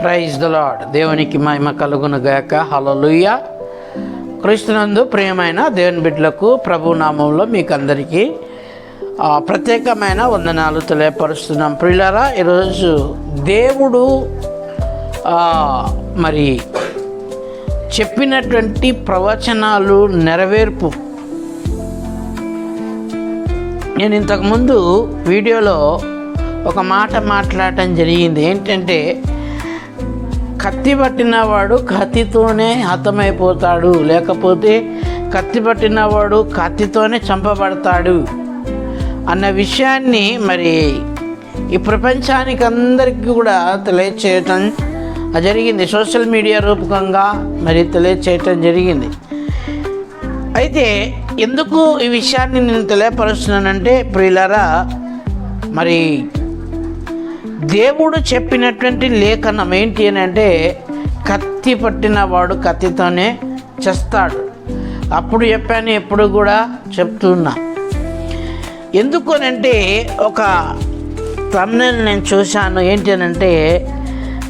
Praise the lord దేవునికి మహిమ కలుగును గాక. హలలుయ క్రీస్తునందు ప్రియమైన దేవుని బిడ్డలకు ప్రభు నామంలో మీకు అందరికీ ప్రత్యేకమైన వందనాలు తెలియపరుస్తున్నాం. ప్రియులరా ఈరోజు దేవుడు మరి చెప్పినటువంటి ప్రవచనాలు నెరవేర్పు. నేను ఇంతకుముందు వీడియోలో ఒక మాట మాట్లాడటం జరిగింది. ఏంటంటే కత్తి పట్టినవాడు కత్తితోనే హతమైపోతాడు. లేకపోతే కత్తి పట్టినవాడు కత్తితోనే చంపబడతాడు అన్న విషయాన్ని మరి ఈ ప్రపంచానికి అందరికీ కూడా తెలియచేయటం జరిగింది. సోషల్ మీడియా రూపకంగా మరి తెలియచేయటం జరిగింది. అయితే ఎందుకు ఈ విషయాన్ని నేను తెలియపరుస్తున్నానంటే ప్రియులరా మరి దేవుడు చెప్పినటువంటి లేఖనం ఏంటి అని అంటే కత్తి పట్టిన వాడు కత్తితోనే చేస్తాడు. అప్పుడు చెప్పాను ఎప్పుడు కూడా చెప్తున్నా. ఎందుకు అని అంటే ఒక తమ్నెల్ నేను చూశాను ఏంటి అని అంటే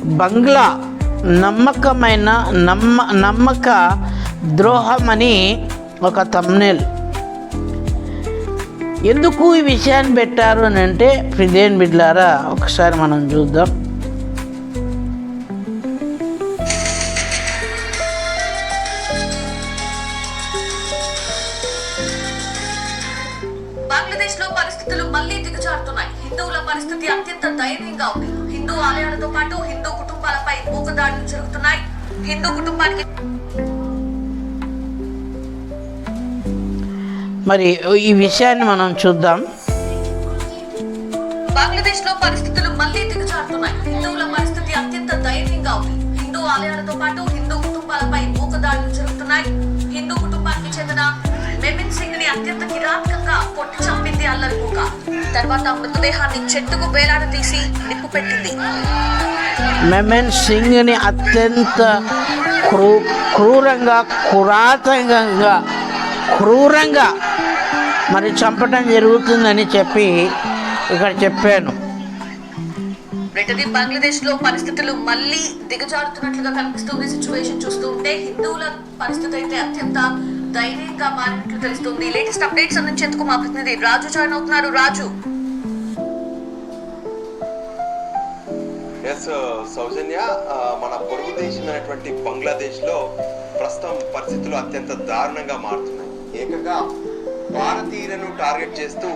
బంగ్లా నమ్మకమైన నమ్మ నమ్మక ద్రోహం అని ఒక తమ్నెల్ ఎందుకు ఈ విషయాన్ని పెట్టారు అని అంటే ఫిదేన్ బిడ్లారా ఒకసారి మనం చూద్దాం. బంగ్లాదేశ్లో పరిస్థితులు మళ్ళీ దిగజారుతున్నాయి. హిందువుల పరిస్థితి అత్యంత దయనీయంగా ఉంది. హిందూ ఆలయాలతో పాటు హిందూ కుటుంబాలపై మూకదాడులు జరుగుతున్నాయి. హిందూ కుటుంబానికి మరి ఈ విషయాన్ని మనం చూద్దాం. బంగ్లాదేశ్లో పరిస్థితులు మళ్ళీ దిగజారుతున్నాయి. హిందువుల పరిస్థితి అత్యంత దయనీయంగా ఉంది. హిందూ ఆలయాలతో పాటు హిందూ కుటుంబాలపై మూకదాడులు జరుగుతున్నాయి. హిందూ కుటుంబానికి చెందిన మెమిన్ సింగ్ని అత్యంత కిరాతకంగా కొట్టి చంపింది అల్లరి మూక తర్వాత మృతదేహాన్ని చెట్టుకు వేలాడదీసి నిప్పు పెట్టింది. మెమెన్ సింగ్ని అత్యంత క్రూ క్రూరంగా కురాతంగా క్రూరంగా మరి చంపటం జరుగుతుందని చెప్పి ఇక్కడ చెప్పాను. బ్రిటన్ బంగ్లాదేశ్లో పరిస్థితులు మళ్ళీ దిగజారుతున్నట్లుగా కనిపిస్తుంది సిచ్యువేషన్ చూస్తూ ఉంటే హిందువుల పరిస్థితి అయితే అత్యంత దయనీయంగా మారినట్లు తెలుస్తుంది. లేటెస్ట్ అప్డేట్స్ అందించేందుకు మా ప్రతినిధి రాజు జాయిన్ అవుతున్నారు. రాజు. ఎస్ సౌజన్య ఆ, మన పొరుగు దేశమైనటువంటి బంగ్లాదేశ్లో ప్రస్తుతం పరిస్థితులు అత్యంత దారుణంగా మారుతున్నాయి. ఏకంగా భారతీయులను టార్గెట్ చేస్తూ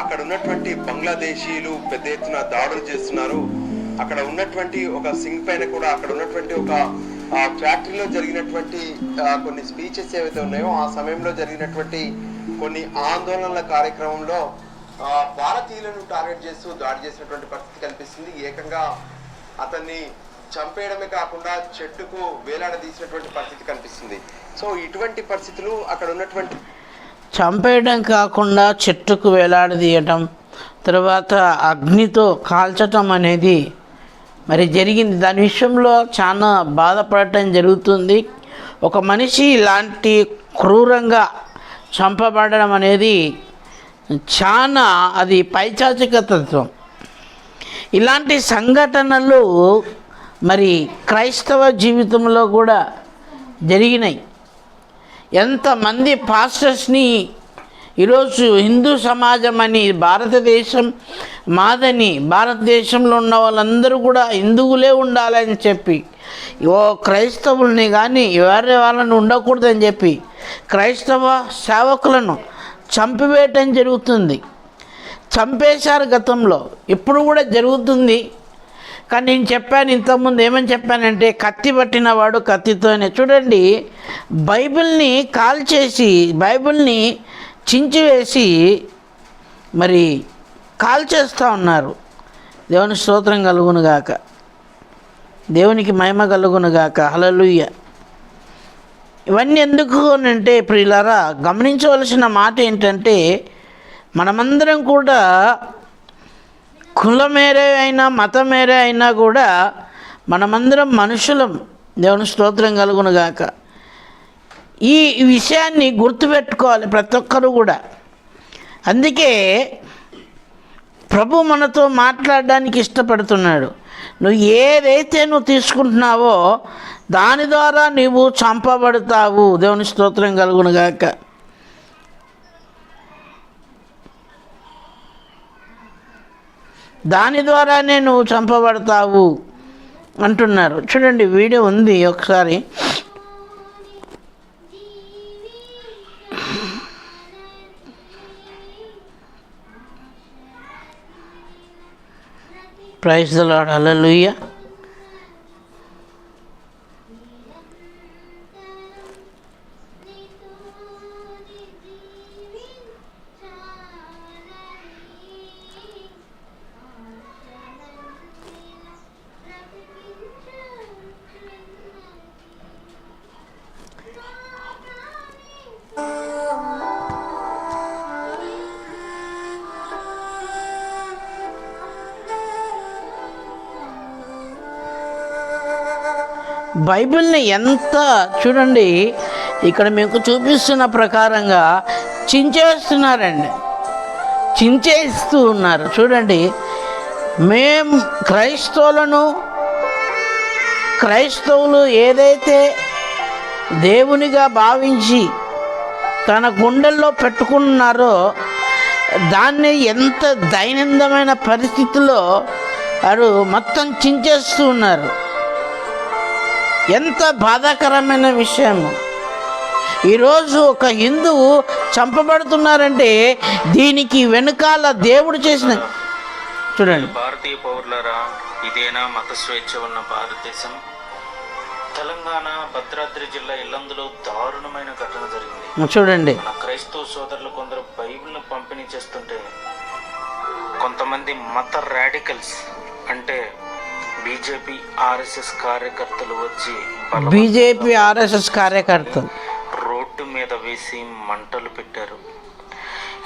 అక్కడ ఉన్నటువంటి బంగ్లాదేశీయులు పెద్ద ఎత్తున దాడులు చేస్తున్నారు. అక్కడ ఉన్నటువంటి ఒక సింగ్ పైన కూడా అక్కడ ఉన్నటువంటి ఒక ఫ్యాక్టరీలో జరిగినటువంటి కొన్ని స్పీచెస్ ఏవైతే ఉన్నాయో ఆ సమయంలో జరిగినటువంటి కొన్ని ఆందోళనల కార్యక్రమంలో భారతీయులను టార్గెట్ చేస్తూ దాడి చేసినటువంటి పరిస్థితి కనిపిస్తుంది. ఏకంగా అతన్ని చంపేయడమే కాకుండా చెట్టుకు వేలాడదీసినటువంటి పరిస్థితి కనిపిస్తుంది. సో ఇటువంటి పరిస్థితులు అక్కడ ఉన్నటువంటి చంపేయడం కాకుండా చెట్టుకు వేలాడదీయటం తర్వాత అగ్నితో కాల్చటం అనేది మరి జరిగింది. దాని విషయంలో చాలా బాధపడటం జరుగుతుంది. ఒక మనిషి ఇలాంటి క్రూరంగా చంపబడడం అనేది చాలా అది పైచాచిక తత్వం. ఇలాంటి సంఘటనలు మరి క్రైస్తవ జీవితంలో కూడా జరిగినాయి. ఎంతమంది పాస్టర్స్ని ఈరోజు హిందూ సమాజం అని భారతదేశం మాదని భారతదేశంలో ఉన్న వాళ్ళందరూ కూడా హిందువులే ఉండాలని చెప్పి ఓ క్రైస్తవుల్ని కానీ ఎవరి వాళ్ళని ఉండకూడదని చెప్పి క్రైస్తవ సేవకులను చంపివేయటం జరుగుతుంది. చంపేశారు గతంలో ఇప్పుడు కూడా జరుగుతుంది. కానీ నేను చెప్పాను ఇంతకుముందు ఏమని చెప్పానంటే కత్తి పట్టిన వాడు కత్తితోనే. చూడండి బైబిల్ని కాల్ చేసి బైబిల్ని చించివేసి మరి కాల్ చేస్తూ ఉన్నారు. దేవుని స్తోత్రం కలుగును గాక. దేవునికి మహిమ కలుగును గాక. హలలుయ్య ఇవన్నీ ఎందుకు అని అంటే ప్రియులారా గమనించవలసిన మాట ఏంటంటే మనమందరం కూడా కులమేరే అయినా మతమేరే అయినా కూడా మనమందరం మనుషులం. దేవుని స్తోత్రం కలుగును గాక. ఈ విషయాన్ని గుర్తుపెట్టుకోవాలి ప్రతి ఒక్కరు కూడా. అందుకే ప్రభు మనతో మాట్లాడడానికి ఇష్టపడుతున్నాడు. నువ్వు ఏదైతే నువ్వు తీసుకుంటున్నావో దాని ద్వారా నీవు చంపబడతావు. దేవుని స్తోత్రం కలుగును దాని ద్వారానే నువ్వు చంపబడతావు అంటున్నారు. చూడండి వీడియో ఉంది ఒకసారి. ప్రైజ్ ద లాడ్ బైబిల్ని ఎంత చూడండి ఇక్కడ మీకు చూపిస్తున్న ప్రకారంగా చించేస్తున్నారండి. చించేస్తూ ఉన్నారు. చూడండి మేం క్రైస్తవులను క్రైస్తవులు ఏదైతే దేవునిగా భావించి తన గుండెల్లో పెట్టుకున్నారో దాన్ని ఎంత దైనందమైన పరిస్థితిలో వారు మొత్తం చించేస్తూ ఉన్నారు. ఎంత బాధాకరమైన విషయం ఈరోజు ఒక హిందువు చంపబడుతున్నారంటే దీనికి వెనుకాల దేవుడు చేసిన చూడండి. భారతీయ పౌరులారా ఇదేనా మత స్వేచ్ఛ ఉన్న భారతదేశం? తెలంగాణ భద్రాద్రి జిల్లా ఇల్లందులో దారుణమైన ఘటన జరిగింది. చూడండి. మన క్రైస్తవ సోదరులు కొందరు బైబిల్ను పంపిణీ చేస్తుంటే కొంతమంది మత రాడికల్స్ అంటే బీజేపీ ఆర్ఎస్ఎస్ కార్యకర్తలు వచ్చి బీజేపీ ఆర్ఎస్ఎస్ కార్యకర్తలు. రోడ్డు మీద వేసి మంటలు పెట్టారు.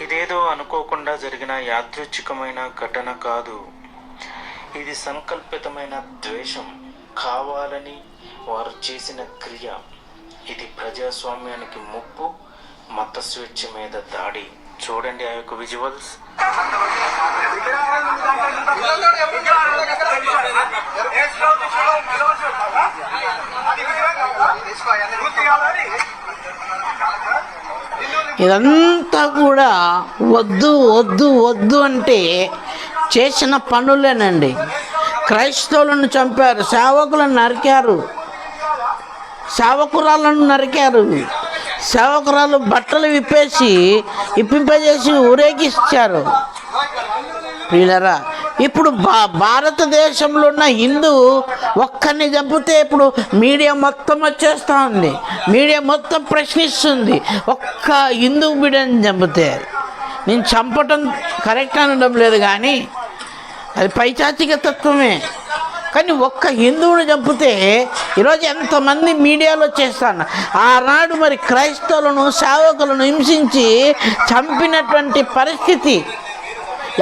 ఇదేదో అనుకోకుండా జరిగిన యాదృచ్ఛికమైన ఘటన కాదు. ఇది సంకల్పితమైన ద్వేషం కావాలని వారు చేసిన క్రియ. ఇది ప్రజాస్వామ్యానికి ముప్పు మత స్వేచ్ఛ మీద దాడి. చూడండి ఆ యొక్క విజువల్స్ ఇదంతా కూడా వద్దు వద్దు వద్దు అంటే చేసిన పనులేనండి. క్రైస్తవులను చంపారు సేవకులను నరికారు సేవకురాలను నరికారు సేవకురాలు బట్టలు విప్పేసి ఇప్పింపజేసి ఊరేగిస్తారు ప్రియులరా ఇప్పుడు భా భారతదేశంలో ఉన్న హిందూ ఒక్కరిని చంపితే ఇప్పుడు మీడియా మొత్తం వచ్చేస్తూ ఉంది. మీడియా మొత్తం ప్రశ్నిస్తుంది. ఒక్క హిందూ బిడ్డని చంపితే నేను చంపటం కరెక్ట్ అనడం లేదు కానీ అది పైచాచిక తత్వమే. కానీ ఒక్క హిందువుని చంపితే ఈరోజు ఎంతమంది మీడియాలో చేస్తాను. ఆనాడు మరి క్రైస్తవులను సేవకులను హింసించి చంపినటువంటి పరిస్థితి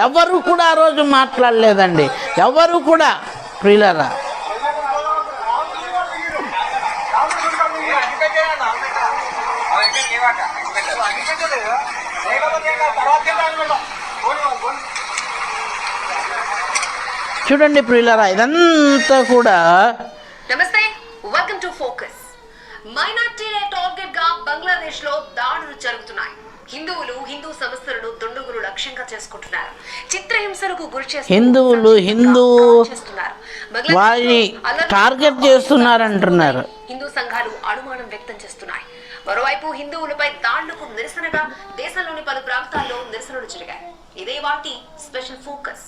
ఎవరు కూడా ఆ రోజు మాట్లాడలేదండి. ఎవరు కూడా ప్రియులరా? చూడండి ప్రియులరా ఇదంతా కూడా నమస్తే వెల్కమ్ టు ఫోకస్ మైనార్టీ టార్గెట్గా బంగ్లాదేశ్లో దాడులు జరుగుతున్నాయి. హిందువులు హిందూ సంస్థలను దుండగులు లక్ష్యంగా చేసుకుంటున్నారు. చిత్రహింసలకు గురి హిందువులు హిందూ చేస్తున్నారు. వారిని టార్గెట్ చేస్తున్నారంటున్నారు. హిందూ సంఘాలు అనుమానం వ్యక్తం చేస్తున్నాయి. మరోవైపు హిందువులపై దాడులకు నిరసనగా దేశంలోని పలు ప్రాంతాల్లో నిరసనలు జరిగాయి. ఇదే వాటి స్పెషల్ ఫోకస్.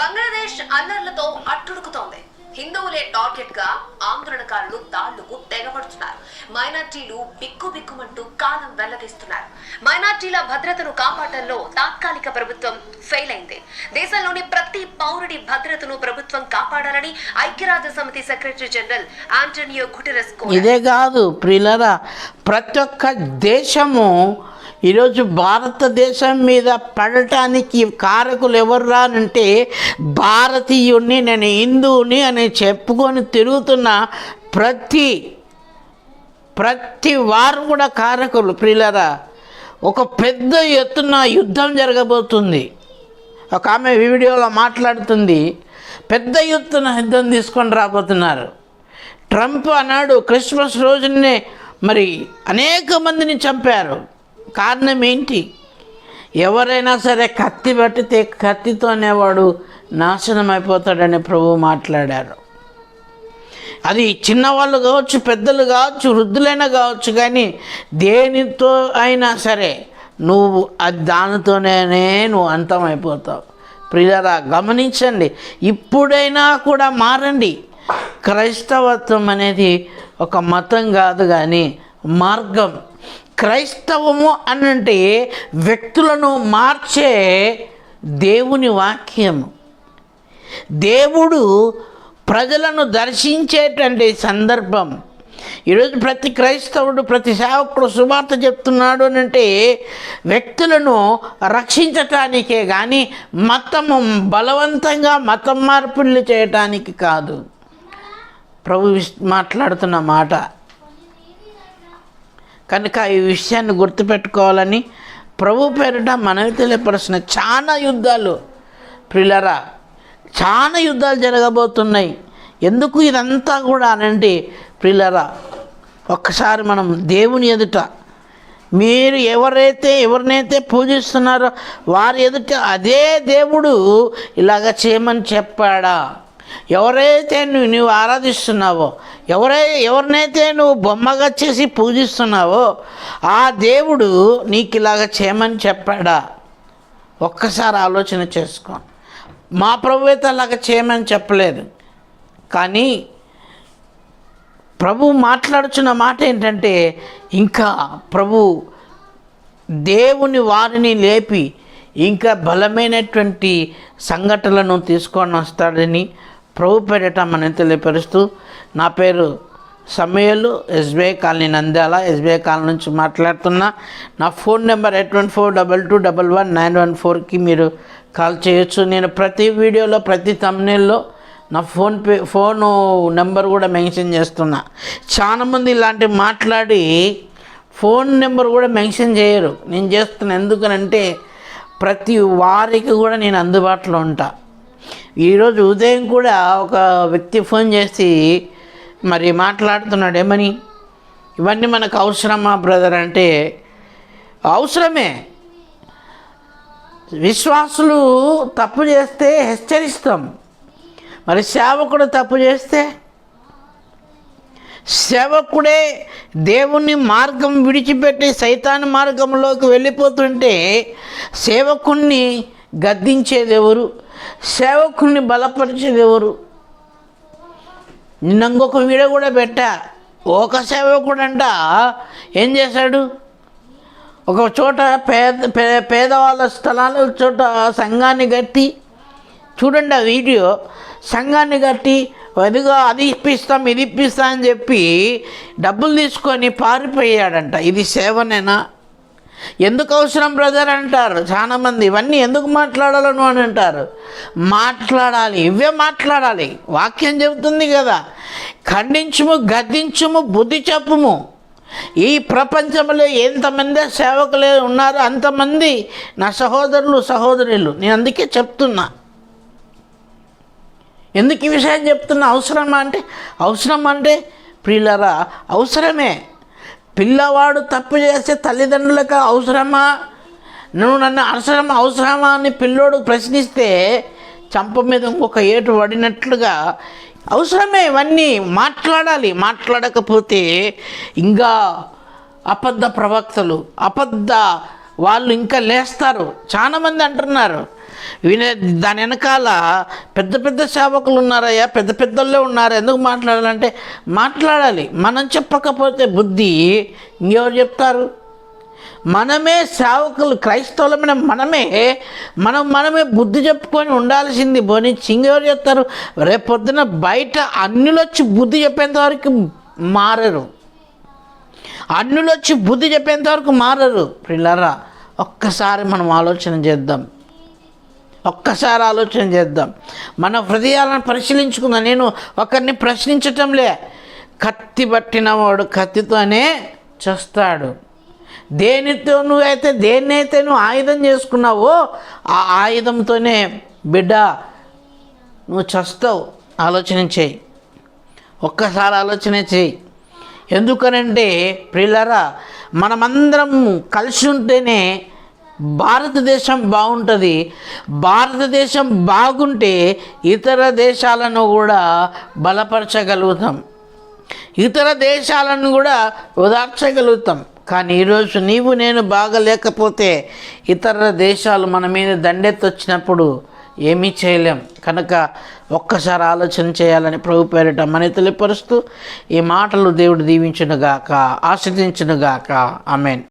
బంగ్లాదేశ్ అల్లర్లతో అట్టుడుకుతోంది హిందువులే టార్గెట్గా ఆందోళనకారులు దాళ్ళకు తెగబడుతున్నారు మైనార్టీలు బిక్కు బిక్కుమంటూ కాలం వెల్లదీస్తున్నారు. మైనార్టీల భద్రతను కాపాడడంలో తాత్కాలిక ప్రభుత్వం ఫెయిల్ అయింది. దేశంలోని ప్రతి పౌరుడి భద్రతను ప్రభుత్వం కాపాడాలని ఐక్యరాజ్య సమితి సెక్రటరీ జనరల్ ఆంటోనియో గుటెరస్ ఇదే కాదు ప్రతి ఒక్క దేశము ఈరోజు భారతదేశం మీద పడటానికి కారకులు ఎవర్రా అంటే భారతీయుణ్ణి నేను హిందువుని అని చెప్పుకొని తిరుగుతున్న ప్రతి ప్రతి వారు కూడా కారకులు. ప్రియులరా ఒక పెద్ద ఎత్తున యుద్ధం జరగబోతుంది. ఒక ఆమె వీడియోలో మాట్లాడుతుంది. పెద్ద ఎత్తున యుద్ధం తీసుకొని రాబోతున్నారు. ట్రంప్ అన్నాడు క్రిస్మస్ రోజునే మరి అనేక మందిని చంపారు. కారణం ఏంటి? ఎవరైనా సరే కత్తి పట్టితే కత్తితోనే వాడు నాశనం అయిపోతాడని ప్రభు మాట్లాడారు. అది చిన్నవాళ్ళు కావచ్చు పెద్దలు కావచ్చు వృద్ధులైనా కావచ్చు కానీ దేనితో అయినా సరే నువ్వు అది దానితోనే నువ్వు అంతమైపోతావు. ప్రియులరా గమనించండి ఇప్పుడైనా కూడా మారండి. క్రైస్తవత్వం అనేది ఒక మతం కాదు కానీ మార్గం. క్రైస్తవము అనంటే వ్యక్తులను మార్చే దేవుని వాక్యము. దేవుడు ప్రజలను దర్శించేటువంటి సందర్భం. ఈరోజు ప్రతి క్రైస్తవుడు ప్రతి సేవకుడు సువార్త చెప్తున్నాడు అని అంటే వ్యక్తులను రక్షించటానికే కానీ మతము బలవంతంగా మతం మార్పులు చేయటానికి కాదు. ప్రభు మాట్లాడుతున్న మాట కనుక ఈ విషయాన్ని గుర్తుపెట్టుకోవాలని ప్రభు పేరిట మనవి తెలియపరుస్తున్న చాలా యుద్ధాలు. ప్రిలరా చాలా యుద్ధాలు జరగబోతున్నాయి. ఎందుకు ఇదంతా కూడా అనంటే ప్రిలరా ఒక్కసారి మనం దేవుని ఎదుట మీరు ఎవరైతే ఎవరినైతే పూజిస్తున్నారో వారి ఎదుట అదే దేవుడు ఇలాగ చేయమని చెప్పాడా? ఎవరైతే నువ్వు నువ్వు ఆరాధిస్తున్నావో ఎవరై ఎవరినైతే నువ్వు బొమ్మగా చేసి పూజిస్తున్నావో ఆ దేవుడు నీకు ఇలాగ చేయమని చెప్పాడా? ఒక్కసారి ఆలోచన చేసుకో. మా ప్రభువేత అయితే అలాగ చేయమని చెప్పలేదు. కానీ ప్రభు మాట్లాడుచున్న మాట ఏంటంటే ఇంకా ప్రభు దేవుని వారిని లేపి ఇంకా బలమైనటువంటి సంఘటనలను తీసుకొని వస్తాడని ప్రభు పేరిట మనం తెలియపరుస్తూ నా పేరు సమయలు SBI colony Nandyal. SBI colony నుంచి మాట్లాడుతున్నా నా phone number eight one four double two double one nine one ఫోర్కి మీరు కాల్ చేయొచ్చు. నేను ప్రతి వీడియోలో ప్రతి తమ్నేల్లో నా ఫోన్ పే ఫోను నెంబర్ కూడా మెన్షన్ చేస్తున్నా. చాలామంది ఇలాంటి మాట్లాడి ఫోన్ నెంబర్ కూడా మెన్షన్ చేయరు. నేను చేస్తున్నా ఎందుకనంటే ప్రతి వారికి కూడా నేను అందుబాటులో ఉంటాను ఈరోజు ఉదయం కూడా ఒక వ్యక్తి ఫోన్ చేసి మరి మాట్లాడుతున్నాడు ఏమని? ఇవన్నీ మనకు అవసరమా బ్రదర్? అంటే అవసరమే. విశ్వాసులు తప్పు చేస్తే హెచ్చరిస్తాం. మరి సేవకుడు తప్పు చేస్తే? సేవకుడే దేవుని మార్గం విడిచిపెట్టి సైతాన్ మార్గంలోకి వెళ్ళిపోతుంటే సేవకుణ్ణి గద్దించేది సేవకుని సేవకుణ్ణి బలపరిచేది ఎవరు? నిన్న ఇంకొక వీడియో కూడా పెట్టా. ఒక సేవకుడు అంట ఏం చేశాడు? ఒక చోట పేద పేదవాళ్ళ స్థలాల చోట సంఘాన్ని కట్టి చూడండి ఆ వీడియో సంఘాన్ని కట్టి అదిగా అది ఇప్పిస్తాం ఇది ఇప్పిస్తాం అని చెప్పి డబ్బులు తీసుకొని పారిపోయాడంట. ఇది సేవనేనా? ఎందుకు అవసరం బ్రదర్ అంటారు. చాలామంది ఇవన్నీ ఎందుకు మాట్లాడాలను అని అంటారు. మాట్లాడాలి ఇవే మాట్లాడాలి. వాక్యం చెబుతుంది కదా. ఖండించుము గద్దించుము బుద్ధి చెప్పుము. ఈ ప్రపంచంలో ఎంతమంది సేవకులే ఉన్నారో అంతమంది నా సహోదరులు సహోదరులు. నేను అందుకే చెప్తున్నా. ఎందుకు ఈ విషయం చెప్తున్నా? అవసరమా అంటే అవసరం అంటే ప్రియులరా అవసరమే. పిల్లవాడు తప్పు చేస్తే తల్లిదండ్రులకు అవసరమా? నువ్వు నన్ను అవసరం అవసరమా అని పిల్లోడు ప్రశ్నిస్తే చంప మీద ఇంకొక ఏటు పడినట్లుగా అవసరమే ఇవన్నీ మాట్లాడాలి. మాట్లాడకపోతే ఇంకా అబద్ధ ప్రవక్తలు అబద్ధ వాళ్ళు ఇంకా లేస్తారు. చాలామంది అంటున్నారు వినే దాని వెనకాల పెద్ద పెద్ద సేవకులు ఉన్నారయ్యా పెద్ద పెద్దల్లో ఉన్నారు. ఎందుకు మాట్లాడాలంటే మాట్లాడాలి. మనం చెప్పకపోతే బుద్ధి ఇంకెవరు చెప్తారు? మనమే సేవకులు క్రైస్తవులమైన మనమే మనం మనమే బుద్ధి చెప్పుకొని ఉండాల్సింది పోనీ చింగెవరు చెప్తారు? రేపొద్దున బయట అన్నిలొచ్చి వచ్చి బుద్ధి చెప్పేంత వరకు మారరు. అన్నులు వచ్చి బుద్ధి చెప్పేంత వరకు మారరు. పిల్లరా ఒక్కసారి మనం ఆలోచన చేద్దాం. ఒక్కసారి ఆలోచన చేద్దాం. మన హృదయాలను పరిశీలించుకుందాం. నేను ఒకరిని ప్రశ్నించటంలే కత్తి పట్టినవాడు కత్తితోనే చేస్తాడు. దేనితో నువ్వైతే దేన్నైతే నువ్వు ఆయుధం చేసుకున్నావో ఆ ఆయుధంతోనే బిడ్డ నువ్వు చస్తావు. ఆలోచన చేయి. ఒక్కసారి ఆలోచన చేయి. ఎందుకనంటే ప్రియులరా మనమందరం కలిసి ఉంటేనే భారతదేశం బాగుంటుంది. భారతదేశం బాగుంటే ఇతర దేశాలను కూడా బలపరచగలుగుతాం. ఇతర దేశాలను కూడా ఓదార్చగలుగుతాం. కానీ ఈరోజు నీవు నేను బాగలేకపోతే ఇతర దేశాలు మన మీద దండెత్తొచ్చినప్పుడు ఏమీ చేయలేం. కనుక ఒక్కసారి ఆలోచన చేయాలని ప్రభు పేరిట మని తెలియపరుస్తూ ఈ మాటలు దేవుడు దీవించునుగాక ఆశ్రదించునుగాక ఆమెన్.